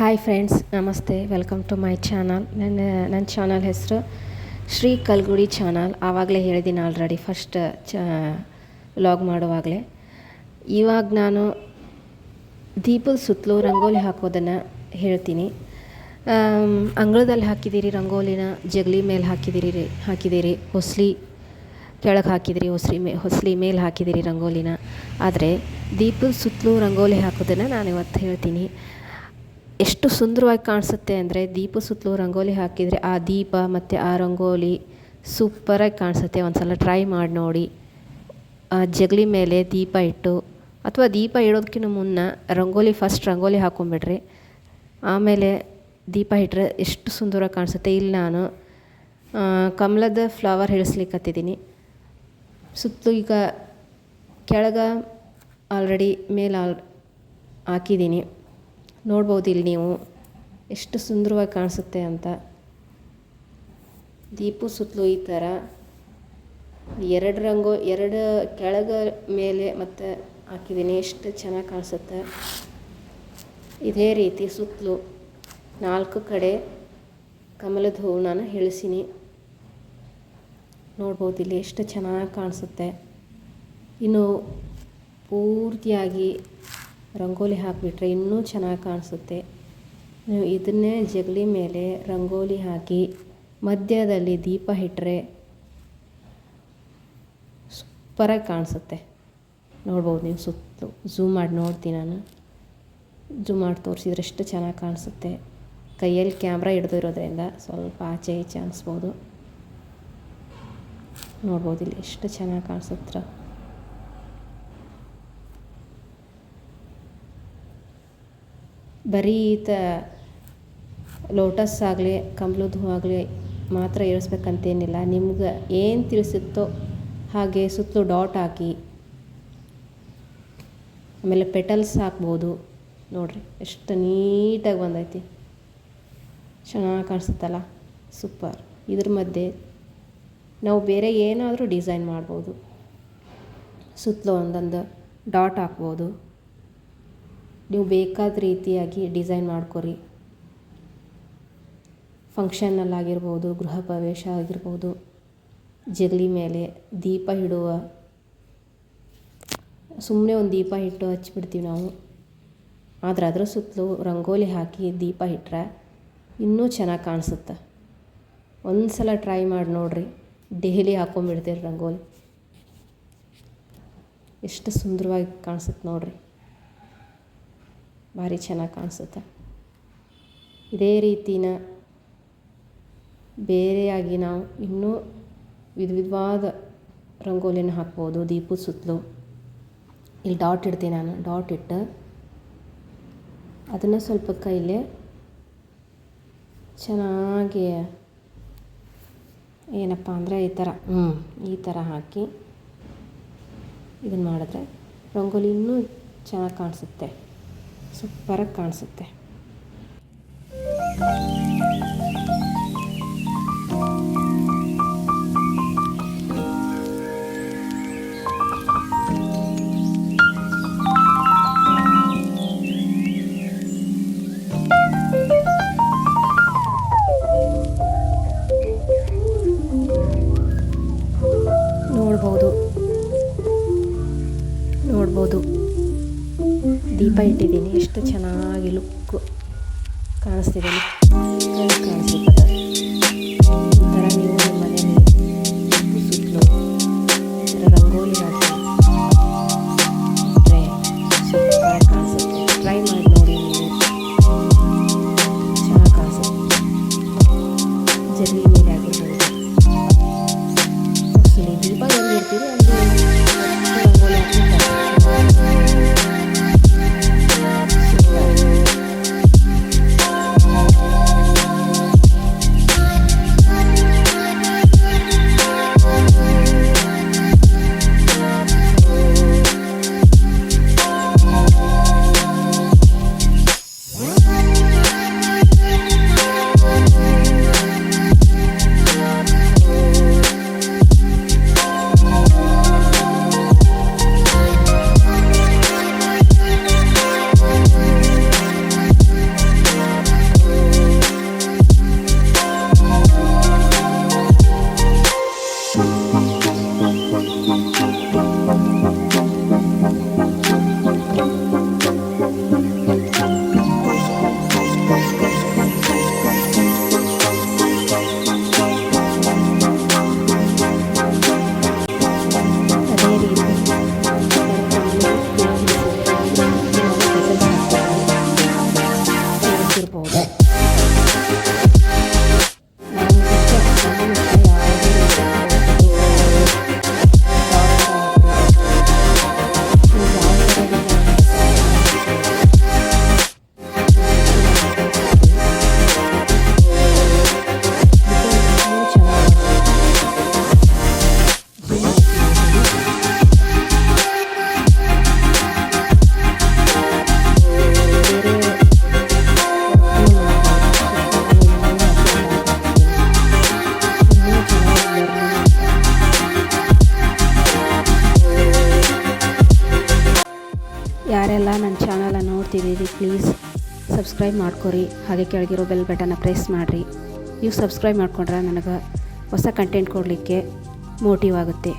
Hi friends ನಮಸ್ತೆ. Welcome to my channel ನನ್ನ ನನ್ನ ಚಾನಲ್ ಹೆಸರು ಶ್ರೀ ಕಲ್ಗುಡಿ ಚಾನಲ್ ಆವಾಗಲೇ ಹೇಳಿದ್ದೀನಿ ಆಲ್ರೆಡಿ ಫಸ್ಟ್ ಚ ವ್ಲಾಗ್ ಮಾಡುವಾಗಲೇ. ಇವಾಗ ನಾನು ದೀಪದ ಸುತ್ತಲೂ ರಂಗೋಲಿ ಹಾಕೋದನ್ನು ಹೇಳ್ತೀನಿ. ಅಂಗಳದಲ್ಲಿ ಹಾಕಿದ್ದೀರಿ ರಂಗೋಲಿನ, ಜಗಲಿ ಮೇಲೆ ಹಾಕಿದ್ದೀರಿ ಹಾಕಿದ್ದೀರಿ, ಹೊಸಲಿ ಕೆಳಗೆ ಹಾಕಿದಿರಿ ಹೊಸಲಿ ಮೇ, ಹೊಸಲಿ ಮೇಲೆ ಹಾಕಿದಿರಿ ರಂಗೋಲಿನ. ಆದರೆ ದೀಪದ ಸುತ್ತಲೂ ರಂಗೋಲಿ ಹಾಕೋದನ್ನು ನಾನು ಇವತ್ತು ಹೇಳ್ತೀನಿ. ಎಷ್ಟು ಸುಂದರವಾಗಿ ಕಾಣಿಸುತ್ತೆ ಅಂದರೆ ದೀಪ ಸುತ್ತಲೂ ರಂಗೋಲಿ ಹಾಕಿದರೆ ಆ ದೀಪ ಮತ್ತು ಆ ರಂಗೋಲಿ ಸೂಪರಾಗಿ ಕಾಣಿಸುತ್ತೆ. ಒಂದು ಸಲ ಟ್ರೈ ಮಾಡಿ ನೋಡಿ. ಆ ಜಗಲಿ ಮೇಲೆ ದೀಪ ಇಟ್ಟು ಅಥವಾ ದೀಪ ಇಡೋದಕ್ಕಿಂತ ಮುನ್ನ ರಂಗೋಲಿ ಫಸ್ಟ್ ರಂಗೋಲಿ ಹಾಕೊಂಬಿಡ್ರಿ ಆಮೇಲೆ ದೀಪ ಇಟ್ಟರೆ ಎಷ್ಟು ಸುಂದರವಾಗಿ ಕಾಣಿಸುತ್ತೆ. ಇಲ್ಲಿ ನಾನು ಕಮಲದ ಫ್ಲವರ್ ಹಿಡಿಸ್ಲಿಕ್ಕತ್ತಿದ್ದೀನಿ ಸುತ್ತಲೂ ಈಗ ಕೆಳಗೆ ಆಲ್ರೆಡಿ ಮೇಲೆ ಆಲ್ ಹಾಕಿದ್ದೀನಿ. ನೋಡ್ಬೋದು ಇಲ್ಲಿ ನೀವು. ಎಷ್ಟು ಸುಂದರವಾಗಿ ಕಾಣಿಸುತ್ತೆ ಅಂತ. ದೀಪು ಸುತ್ತಲೂ ಈ ಥರ. ಎರಡು ರಂಗು, ಎರಡು ಕೆಳಗೆ ಮೇಲೆ ಮತ್ತು ಹಾಕಿದ್ದೀನಿ. ಎಷ್ಟು ಚೆನ್ನಾಗಿ ಕಾಣಿಸುತ್ತೆ. ಇದೇ ರೀತಿ ಸುತ್ತಲೂ ನಾಲ್ಕು ಕಡೆ ಕಮಲದ ಹೂವು ಇಳಿಸೀನಿ ನೋಡ್ಬೋದು ಇಲ್ಲಿ ಎಷ್ಟು ಚೆನ್ನಾಗಿ ಕಾಣಿಸುತ್ತೆ. ಇನ್ನು ಪೂರ್ತಿಯಾಗಿ ರಂಗೋಲಿ ಹಾಕಿಬಿಟ್ರೆ ಇನ್ನೂ ಚೆನ್ನಾಗಿ ಕಾಣಿಸುತ್ತೆ. ನೀವು ಇದನ್ನೇ ಜಗಲಿ ಮೇಲೆ ರಂಗೋಲಿ ಹಾಕಿ ಮಧ್ಯದಲ್ಲಿ ದೀಪ ಇಟ್ಟರೆ ಸೂಪರಾಗಿ ಕಾಣಿಸುತ್ತೆ. ನೋಡ್ಬೋದು ನೀವು ಸುತ್ತಲೂ ಝೂಮ್ ಮಾಡಿ ನೋಡ್ತೀನಿ ನಾನು. ಝೂಮ್ ಮಾಡಿ ತೋರಿಸಿದ್ರೆ ಎಷ್ಟು ಚೆನ್ನಾಗಿ ಕಾಣಿಸುತ್ತೆ. ಕೈಯಲ್ಲಿ ಕ್ಯಾಮ್ರಾ ಹಿಡ್ದಿರೋದ್ರಿಂದ ಸ್ವಲ್ಪ ಆಚೆ ಈಚೆ ಅನಿಸ್ಬೋದು. ನೋಡ್ಬೋದು ಇಲ್ಲಿ ಎಷ್ಟು ಚೆನ್ನಾಗಿ ಕಾಣಿಸುತ್ತೆ. ಬರೀ ತ ಲೋಟಸ್ ಆಗಲಿ ಕಂಬ್ಲದ ಹೂ ಆಗಲಿ ಮಾತ್ರ ಏರಿಸ್ಬೇಕಂತೇನಿಲ್ಲ ನಿಮ್ಗೆ ಏನು ತಿಳಿಸುತ್ತೋ ಹಾಗೆ ಸುತ್ತಲೂ ಡಾಟ್ ಹಾಕಿ, ಆಮೇಲೆ ಪೆಟಲ್ಸ್ ಹಾಕ್ಬೋದು. ನೋಡಿರಿ, ಎಷ್ಟು ನೀಟಾಗಿ ಬಂದೈತಿ. ಚೆನ್ನಾಗಿ ಕಾಣಿಸುತ್ತಲ್ಲ? ಸೂಪರ್. ಇದ್ರ ಮಧ್ಯೆ ನಾವು ಬೇರೆ ಏನಾದರೂ ಡಿಸೈನ್ ಮಾಡ್ಬೋದು. ಸುತ್ತಲೂ ಒಂದೊಂದು ಡಾಟ್ ಹಾಕ್ಬೋದು. ನೀವು ಬೇಕಾದ ರೀತಿಯಾಗಿ ಡಿಸೈನ್ ಮಾಡ್ಕೊರಿ. ಫಂಕ್ಷನ್ನಲ್ಲಾಗಿರ್ಬೋದು ಗೃಹ ಪ್ರವೇಶ ಆಗಿರ್ಬೋದು, ಜಗಲಿ ಮೇಲೆ ದೀಪ ಇಡುವ ಸುಮ್ಮನೆ ಒಂದು ದೀಪ ಇಟ್ಟು ಹಚ್ಚಿಬಿಡ್ತೀವಿ ನಾವು. ಆದರೆ ಅದರ ಸುತ್ತಲೂ ರಂಗೋಲಿ ಹಾಕಿ ದೀಪ ಇಟ್ಟರೆ ಇನ್ನೂ ಚೆನ್ನಾಗಿ ಕಾಣಿಸುತ್ತೆ. ಒಂದು ಸಲ ಟ್ರೈ ಮಾಡಿ ನೋಡಿರಿ. ಡೈಲಿ ಹಾಕೊಂಬಿಡ್ತೀರಿ ರಂಗೋಲಿ. ಎಷ್ಟು ಸುಂದರವಾಗಿ ಕಾಣಿಸುತ್ತೆ ನೋಡಿರಿ. ಭಾರಿ ಚೆನ್ನಾಗಿ ಕಾಣಿಸುತ್ತೆ. ಇದೇ ರೀತಿನ ಬೇರೆಯಾಗಿ ನಾವು ಇನ್ನೂ ವಿಧ ವಿಧವಾದ ರಂಗೋಲಿನ ಹಾಕ್ಬೋದು. ದೀಪದ ಸುತ್ತಲೂ. ಇಲ್ಲಿ ಡಾಟ್ ಇಡ್ತೀನಿ ನಾನು. ಡಾಟ್ ಇಟ್ಟು ಅದನ್ನು ಸ್ವಲ್ಪ ಕೈಲೇ ಚೆನ್ನಾಗಿ ಏನಪ್ಪ ಅಂದರೆ ಈ ಥರ, ಹ್ಞೂ, ಈ ಥರ ಹಾಕಿ ಇದನ್ನು ಮಾಡಿದ್ರೆ ರಂಗೋಲಿ ಇನ್ನೂ ಚೆನ್ನಾಗಿ ಕಾಣಿಸುತ್ತೆ. ಸೂಪರಾಗಿ ಕಾಣಿಸುತ್ತೆ. ದೀಪ ಇಟ್ಟಿದ್ದೀನಿ. ಎಷ್ಟು ಚೆನ್ನಾಗಿ ಲುಕ್ ಕಾಣಿಸ್ತಿದೆ. ಲುಕ್ ಕಾಣಿಸುತ್ತೆ ಯಾರೆಲ್ಲ ನನ್ನ ಚಾನಲ ನೋಡ್ತಿದ್ದೀರಿ ಪ್ಲೀಸ್ ಸಬ್ಸ್ಕ್ರೈಬ್ ಮಾಡ್ಕೊರಿ. ಹಾಗೆ ಕೆಳಗಿರೋ ಬೆಲ್ ಬಟನ್ನ ಪ್ರೆಸ್ ಮಾಡಿರಿ. ನೀವು ಸಬ್ಸ್ಕ್ರೈಬ್ ಮಾಡ್ಕೊಂಡ್ರೆ ನನಗೆ ಹೊಸ ಕಂಟೆಂಟ್ ಕೊಡಲಿಕ್ಕೆ ಮೋಟಿವ್ ಆಗುತ್ತೆ.